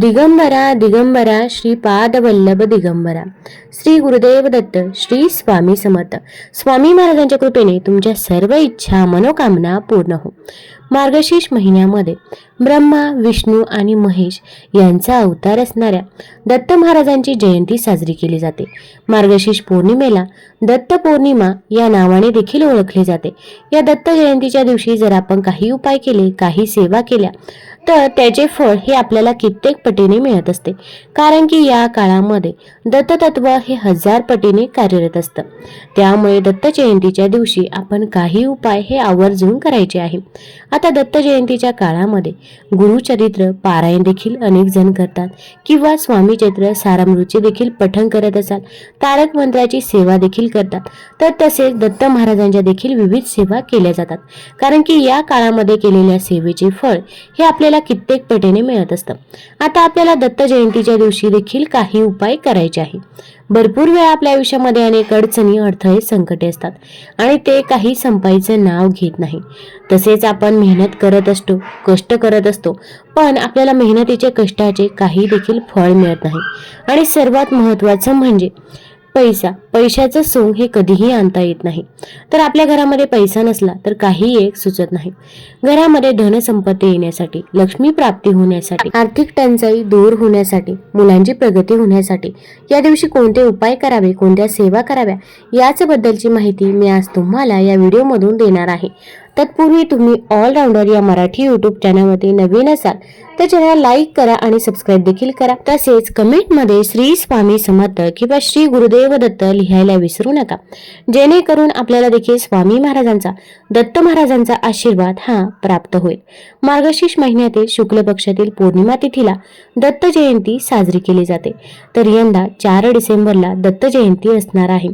दिगंबरा दिगंबरा श्री पादवल्लभ दिगंबरा. श्री गुरुदेव दत्त श्री स्वामी समर्थ. स्वामी महाराजांच्या कृपेने तुमच्या सर्व इच्छा मनोकामना पूर्ण हो. मार्गशीर्ष महिन्यामध्ये ब्रह्मा विष्णू आणि महेश यांचा अवतार असणाऱ्या दत्त महाराजांची जयंती साजरी केली जाते. मार्गशीर्ष पौर्णिमेला दत्त पौर्णिमा या नावाने देखील ओळखली जाते. या दत्त जयंतीच्या दिवशी जर आपण काही उपाय केले काही सेवा केल्या तर त्याचे फळ हे आपल्याला कित्येक पटीने मिळत असते. कारण की या काळामध्ये दत्ततत्व हे हजार पटीने कार्यरत असतं. त्यामुळे दत्त जयंतीच्या दिवशी आपण काही उपाय हे आवर्जून करायचे आहे. आता दत्त जयंतीच्या काळामध्ये गुरुचरित्र पारायण देखील अनेक जण करतात किंवा स्वामी चैत्र सारामृतचे देखील पठण करत असाल तारक मंत्राची सेवा देखील करतात. तर तसेच दत्त महाराजांच्या देखील विविध सेवा केल्या जातात. कारण की या काळामध्ये केलेल्या सेवेचे फळ हे आपल्याला कित्येक पटीने मिळत असतं. आता आपल्याला दत्त जयंतीच्या दिवशी देखील काही उपाय करायचे आहे. भरपूर वेळा आपल्या आयुष्यामध्ये अनेक अडचणी अडथळे संकटे असतात आणि ते काही संपायचं नाव घेत नाही. तसेच आपण मेहनत करत असतो कष्ट करत असतो पण आपल्याला मेहनतीचे कष्टाचे काही देखील फळ मिळत नाही. आणि सर्वात महत्त्वाचं म्हणजे पैसा. पैशाचं सोंग हे कधीही आणता येत नाही. तर आपल्या घरामध्ये पैसा नसला तर काही एक सुचत नाही. घरामध्ये धनसंपत्ती येण्यासाठी लक्ष्मी प्राप्ती होण्यासाठी आर्थिक टंचाई दूर होण्यासाठी मुलांची प्रगती होण्यासाठी या दिवशी कोणते उपाय करावे कोणत्या सेवा कराव्या याच बद्दलची माहिती मी आज तुम्हाला या व्हिडिओमधून देणार आहे. तत्पूर्वी तुम्ही ऑलराऊंडर या मराठी युट्यूब चॅनलमध्ये नवीन असाल तर चॅनल लाईक करा आणि सबस्क्राईब देखील करा. तसेच कमेंटमध्ये श्री स्वामी समर्थ किंवा श्री गुरुदेव दत्त लिहायला विसरू नका. जेणेकरून आपल्याला देखील स्वामी महाराजांचा दत्त महाराजांचा आशीर्वाद हा प्राप्त होईल. मार्गशीर्ष महिन्यातील शुक्ल पक्षातील पौर्णिमा तिथीला दत्त जयंती साजरी केली जाते. तर यंदा चार डिसेंबरला दत्त जयंती असणार आहे.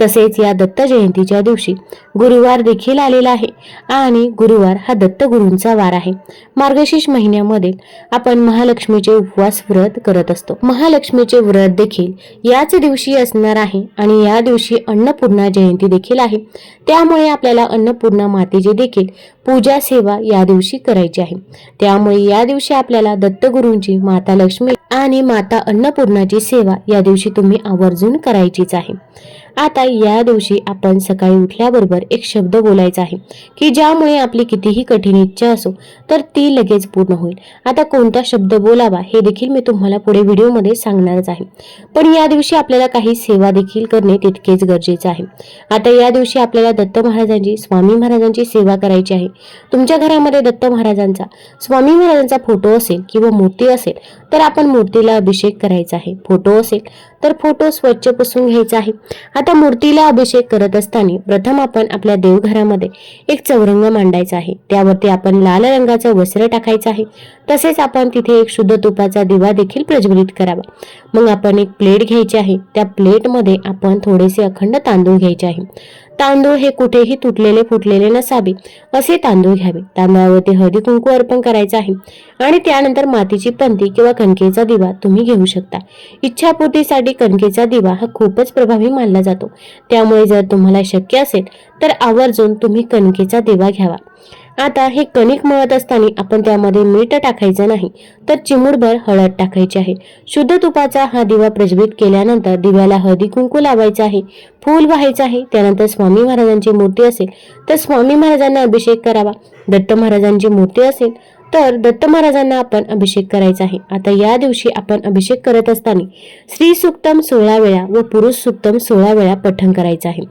तसेच या दत्त जयंतीच्या दिवशी गुरुवार देखील आलेला आहे आणि गुरुवार हा दत्त गुरूंचा वार आहे. मार्गशीर्ष महिन्यामध्ये आपण महालक्ष्मीचे उपवास व्रत करत असतो. महालक्ष्मीचे व्रत देखील याच दिवशी असणार आहे आणि या दिवशी अन्नपूर्णा जयंती देखील आहे. त्यामुळे आपल्याला अन्नपूर्णा मातेचे देखील पूजा सेवा या दिवशी करायची आहे. त्यामुळे या दिवशी आपल्याला दत्तगुरूंची माता लक्ष्मी आणि माता अन्नपूर्णाची सेवा या दिवशी तुम्ही आवर्जून करायचीच आहे. आता या दिवशी आपण सकाळी उठल्याबरोबर एक शब्द बोलायचा आहे की ज्यामुळे आपली कितीही कठीण इच्छा असो तर ती लगेच पूर्ण होईल. आता कोणता शब्द बोलावा हे देखील मी तुम्हाला पुढे व्हिडिओमध्ये सांगणारच आहे. पण या दिवशी आपल्याला काही सेवा देखील करणे तितकेच गरजेचे आहे. आता या दिवशी आपल्याला दत्त महाराजांची स्वामी महाराजांची सेवा करायची आहे. तुमच्या घरामध्ये दत्त महाराजांचा स्वामी महाराजांचा फोटो असेल किंवा मूर्ती असेल तर आपण मूर्तीला अभिषेक करायचा आहे. फोटो असेल तर फोटो स्वच्छ पुसून घ्यायचा आहे. आता मूर्तीला अभिषेक करत असताना प्रथम आपण आपल्या देवघरामध्ये एक चौरंग मांडायचा आहे. त्यावरती आपण लाल रंगाचं वस्त्र टाकायचं आहे. तसेच आपण तिथे एक शुद्ध तुपाचा दिवा देखील प्रज्वलित करावा. मग आपण एक प्लेट घ्यायची आहे. त्या प्लेटमध्ये आपण थोडेसे अखंड तांदूळ घ्यायचे आहे. तांदूळ हे कुठेही तुटलेले फुटलेले नसावे असे तांदूळ घ्यावे. तांदळावरती हळदी कुंकू अर्पण करायचं आहे. आणि त्यानंतर मातीची पंती किंवा कणकेचा दिवा तुम्ही घेऊ शकता. इच्छापूर्तीसाठी कणकेचा दिवा हा खूपच प्रभावी मानला जातो. त्यामुळे जर तुम्हाला शक्य असेल तर आवर्जून तुम्ही कणकेचा दिवा घ्यावा. आता हे कणिक मळत असताना आपण त्यामध्ये मीठ टाकायचं नाही तर चिमूडभर हळद टाकायची आहे. शुद्ध तुपाचा हा दिवा प्रज्वलित केल्यानंतर दिव्याला हळदी कुंकू लावायचा आहे. फूल व्हायचं आहे. त्यानंतर स्वामी महाराजांची मूर्ती असेल तर स्वामी महाराजांना अभिषेक करावा. दत्त महाराजांची मूर्ती असेल तर दत्त महाराजांना आपण अभिषेक करायचा आहे. आता या दिवशी आपण अभिषेक करत असताना स्त्री सुक्तम सोळा वेळा व पुरुष सुक्तम सोळा वेळा पठण करायचं आहे.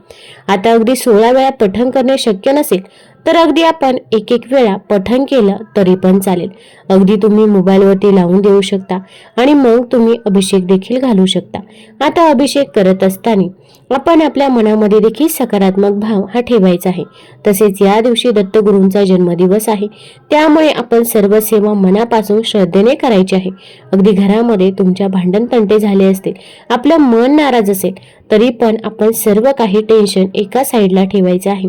आता अगदी सोळा वेळा पठण करणे शक्य नसेल तर अगदी आपण एक एक वेळा पठण केलं तरी पण चालेल. अगदी तुम्ही मोबाईलवरती लावून देऊ शकता आणि मग तुम्ही अभिषेक देखील घालू शकता. आता अभिषेक करत असताना आपण आपल्या मनामध्ये देखील सकारात्मक भाव हा ठेवायचा आहे. तसेच या दिवशी दत्तगुरूंचा जन्मदिवस आहे. त्यामुळे आपण सर्व सेवा मनापासून श्रद्धेने करायची आहे. अगदी घरामध्ये तुमच्या भांडण तंटे झाले असतील आपलं मन नाराज असेल तरी पण आपण सर्व काही टेन्शन एका साईडला ठेवायचं आहे.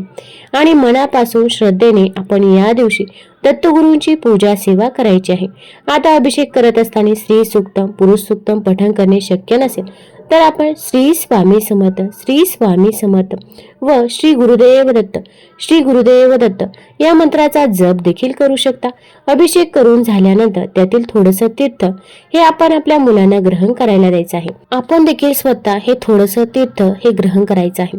आणि मनापासून श्रद्धेने आपण या दिवशी दत्तगुरूंची पूजा सेवा करायची आहे. आता अभिषेक करत असताना स्त्री सुक्तम पुरुष सुक्तम पठण करणे शक्य नसेल तर आपण श्री स्वामी समर्थ श्री स्वामी समर्थ व श्री गुरुदेव दत्त श्री गुरुदेव दत्त या मंत्राचा जप देखील करू शकता. अभिषेक करून झाल्यानंतर त्यातील थोडस तीर्थ हे आपण आपल्या मुलांना ग्रहण करायला द्यायचं आहे. आपण देखील स्वतः हे थोडस तीर्थ हे ग्रहण करायचं आहे.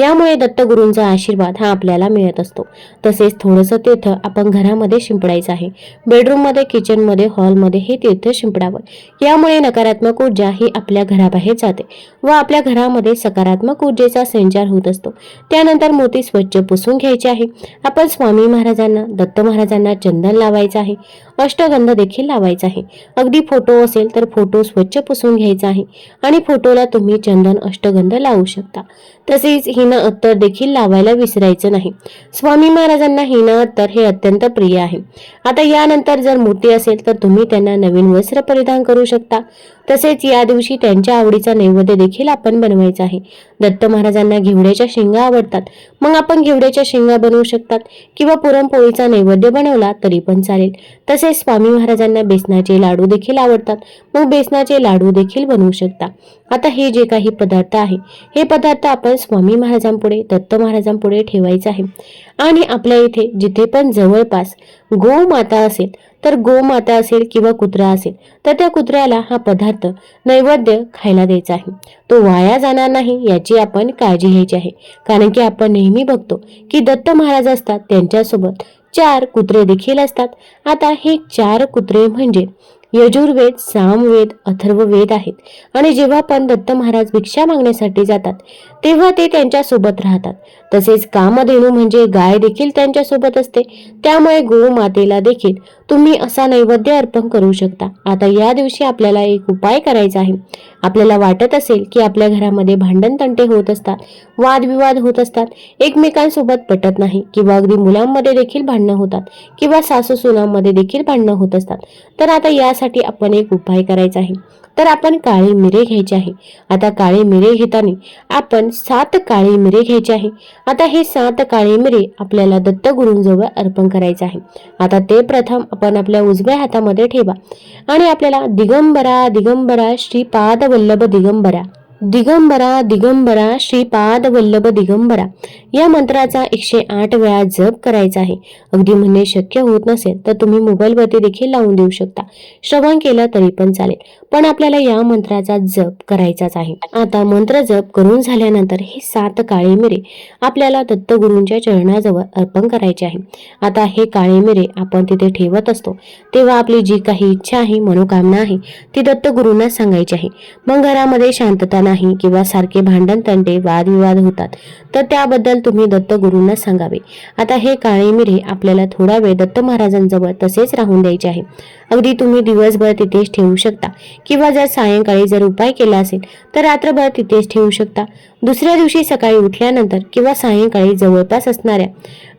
यामुळे दत्तगुरूंचा आशीर्वाद हा आपल्याला मिळत असतो. तसेच थोडस तीर्थ आपण घरामध्ये शिंपडायचं आहे. बेडरूममध्ये किचनमध्ये हॉलमध्ये हे तीर्थ शिंपडावं. यामुळे नकारात्मक ऊर्जा ही आपल्या घराबाहेर जाते व आपल्या घरामध्ये सकारात्मक ऊर्जेचा संचार होत असतो. त्यानंतर मोती स्वच्छ पुसून घ्यायचे आहे. आपण स्वामी महाराजांना दत्त महाराजांना चंदन लावायचं आहे. अष्टगंध देखील लावायचा आहे. अगदी फोटो असेल तर फोटो स्वच्छ पुसून घ्यायचा आहे. आणि फोटोला तुम्ही चंदन अष्टगंध लावू शकता. तसेच हिना अत्तर देखील लावायला विसरायचं नाही. स्वामी महाराजांना हिना अत्तर हे अत्यंत प्रिय आहे. आता यानंतर जर मूर्ती असेल तर तुम्ही त्यांना नवीन वस्त्र परिधान करू शकता. तसेच या दिवशी त्यांच्या आवडीचा नैवेद्य देखील आपण बनवायचा आहे. दत्त महाराजांना घेवड्याच्या शेंगा आवडतात. मग आपण घेवड्याच्या शेंगा बनवू शकतात किंवा पुरणपोळीचा नैवेद्य बनवला तरी पण चालेल. तसेच स्वामी महाराजांना बेसनाचे लाडू देखील आवडतात. मग बेसनाचे लाडू देखील बनवू शकता. आता हे जे काही पदार्थ आहे हे पदार्थ आपण स्वामी महाराजांपुढे दत्त महाराजांपुढे ठेवायचं आहे. आणि आपल्या इथे जिथे पण जवळपास गोमाता असेल तर गोमाता असेल किंवा कुत्रा असेल तर त्या कुत्र्याला हा पदार्थ नैवेद्य खायला द्यायचा आहे. तो वाया जाणार नाही याची आपण काळजी घ्यायची आहे. कारण की आपण नेहमी बघतो की दत्त महाराज असतात त्यांच्यासोबत चार कुत्रे देखील असतात. आता हे चार कुत्रे म्हणजे यजुर्वेद सामवेद अथर्ववेद आहेत. आणि जेव्हा पण दत्त महाराज भिक्षा मागण्यासाठी जातात तेव्हा ते त्यांच्यासोबत राहतात. तसेच कामधेनू म्हणजे गाय देखील त्यांच्यासोबत असते. त्यामुळे गोमातेला देखील तुम्ही असा नैवेद्य अर्पण करू शकता. आता या दिवशी आपल्याला एक उपाय करायचा आहे. आपल्याला वाटत असेल की आपल्या घरामध्ये भांडण तंटे होत असतात वादविवाद होत असतात एकमेकांसोबत पटत नाही किंवा अगदी मुलांमध्ये देखील भांडणं होतात किंवा सासू सुनांमध्ये देखील भांडणं होत असतात. तर आता यासाठी आपण एक उपाय करायचा आहे. तर आपण काळी मिरे घ्यायची आहे. आता काळी मिरे घेताना आपण सात काळी मिरे घ्यायचे आहे. आता हे सात काळी मिरे आपल्याला दत्तगुरूंजवळ अर्पण करायचे आहे. आता ते प्रथम आपण आपल्या उजव्या हातामध्ये ठेवा. आणि आपल्याला दिगंबरा दिगंबरा श्रीपाद वल्लभ दिगंबरा. दिगंबरा दिगंबरा श्रीपाद वल्लभ दिगंबरा. या मंत्राचा एकशे आठ वेळा जप करायचा आहे. अगदी म्हणणे शक्य होत नसेल तर तुम्ही मोबाईलवरती देखील लावून देऊ शकता. श्रवण केलं तरी पण चालेल पण आपल्याला या मंत्राचा जप करायचाच आहे. आता मंत्र जप करून झाल्यानंतर हे सात काळे मिरे आपल्याला दत्तगुरूंच्या चरणाजवळ अर्पण करायचे आहे. आता हे काळे मिरे आपण तिथे ठेवत असतो. तेव्हा आपली जी काही इच्छा आहे मनोकामना आहे ती दत्तगुरूंना सांगायची आहे. मग घरामध्ये शांतता नाही किंवा सारखे भांडण तंटे वादविवाद होतात. तर त्याबद्दल तुम्ही दत्तगुरूंना सांगावे. आता हे काळे मिरे आपल्याला थोडा वेळ दत्त महाराजांजवळ तसेच राहून द्यायचे आहे. अगदी तुम्ही दिवसभर तिथेच ठेवू शकता. किंवा जर सायंकाळी जर उपाय केला असेल तर रात्रभर तिथेच ठेवू शकता. दुसऱ्या दिवशी सकाळी उठल्यानंतर किंवा सायंकाळी जवळपास असणाऱ्या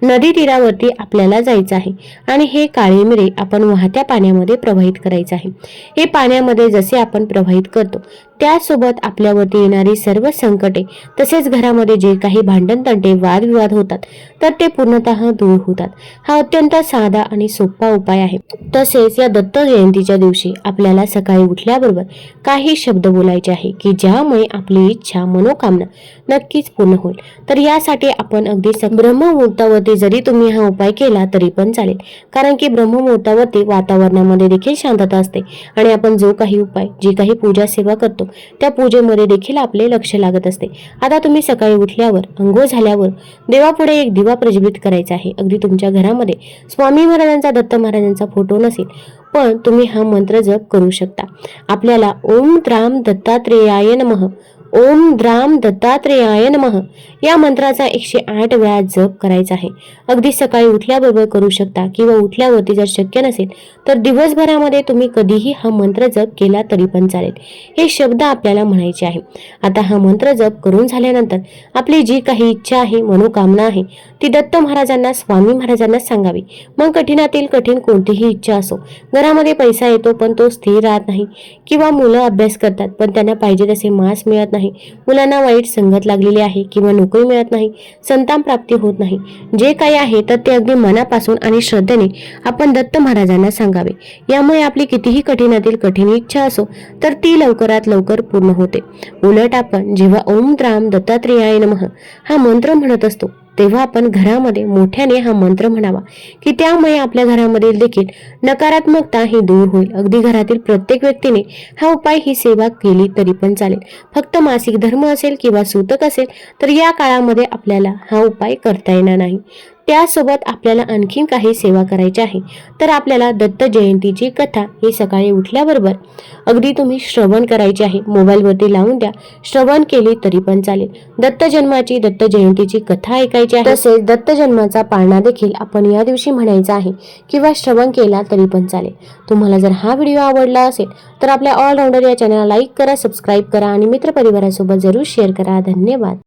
नदी तीरावरती आपल्याला जायचं आहे. आणि हे काळे मिरे आपण वाहत्या पाण्यामध्ये प्रवाहित करायचं आहे. हे पाण्यामध्ये जसे आपण प्रवाहित करतो त्यासोबत आपल्यावरती येणारी सर्व संकटे तसेच घरामध्ये जे काही भांडण तंटे वादविवाद होतात तर ते पूर्णतः दूर होतात. हा अत्यंत साधा आणि सोपा उपाय आहे. तसेच या दत्त जयंतीच्या दिवशी आपल्याला सकाळी उठल्याबरोबर काही शब्द बोलायचे आहे की ज्यामुळे आपली इच्छा मनोकामना नक्कीच पूर्ण होईल. तर यासाठी आपण अगदी ब्रह्ममुहूर्तावरती जरी तुम्ही हा उपाय केला तरी पण चालेल. कारण की ब्रह्ममुहूर्तावरती वातावरणामध्ये देखील शांतता असते. आणि आपण जो काही उपाय जी काही पूजा सेवा करतो त्या पूजेमध्ये देखील आपले लक्ष लागत असते. आता तुम्ही सकाळी उठल्यावर अंघोळ झाल्यावर देवापुढे एक दिवा प्रज्वलित करायचा आहे. अगदी तुमच्या घरामध्ये स्वामी महाराजांचा दत्त महाराजांचा फोटो नसेल पण तुम्ही हा मंत्र जप करू शकता. आपल्याला ओम त्राम दत्तात्रेयाय नमः. ओम द्राम दत्तात्रेयाय नम. या मंत्राचा एकशे आठ वेळा जप करायचा आहे. अगदी सकाळी उठल्याबरोबर करू शकता किंवा उठल्यावरती जर शक्य नसेल तर दिवसभरामध्ये तुम्ही कधीही हा मंत्र जप केला तरी पण चालेल. हे शब्द आपल्याला म्हणायचे आहे. आता हा मंत्र जप करून झाल्यानंतर आपली जी काही इच्छा आहे मनोकामना आहे ती दत्त महाराजांना स्वामी महाराजांना सांगावी. मग कठीणातील कठीण कोणतीही इच्छा असो घरामध्ये पैसा येतो पण तो स्थिर राहत नाही किंवा मुलं अभ्यास करतात पण त्यांना पाहिजे तसे मास मिळत नाही. नाही मुलांना वाईट संगत लागलेली आहे किंवा नोकरी मिळत नाही संतान प्राप्ती होत नाही. जे काही आहे तर ते अगदी मनापासून आणि श्रद्धेने आपण दत्त महाराजांना सांगावे. यामुळे आपली कितीही कठीणातील कठीण इच्छा असो तर ती लवकरात लवकर पूर्ण होते. उलट आपण जेव्हा ओम राम दत्तात्रेयाय नमः हा मंत्र म्हणत असतो तेव्हा आपण घरामध्ये मोठ्याने हा मंत्र म्हणावा की त्यामुळे आपल्या घरामधील देखील नकारात्मकता ही दूर होईल. अगदी घरातील प्रत्येक व्यक्तीने हा उपाय ही सेवा केली तरी पण चालेल. फक्त मासिक धर्म असेल किंवा सूतक असेल तर या काळामध्ये आपल्याला हा उपाय करता येणार नाही. त्यासोबत आपल्याला आणखीन काही सेवा करायची आहे. तर आपल्याला दत्त जयंतीची कथा ही सकाळी उठल्याबरोबर अगदी तुम्ही श्रवण करायची आहे. मोबाईलवरती लावून द्या. श्रवण केली तरी पण चालेल. दत्त जन्माची दत्त जयंतीची कथा ऐकायची आहे. तसेच दत्त जन्माचा पाळणा देखील आपण या दिवशी म्हणायचा आहे किंवा श्रवण केला तरी पण चालेल. तुम्हाला जर हा व्हिडिओ आवडला असेल तर आपल्या ऑलराऊंडर या चॅनलला लाईक करा सबस्क्राईब करा आणि मित्रपरिवारासोबत जरूर शेअर करा. धन्यवाद.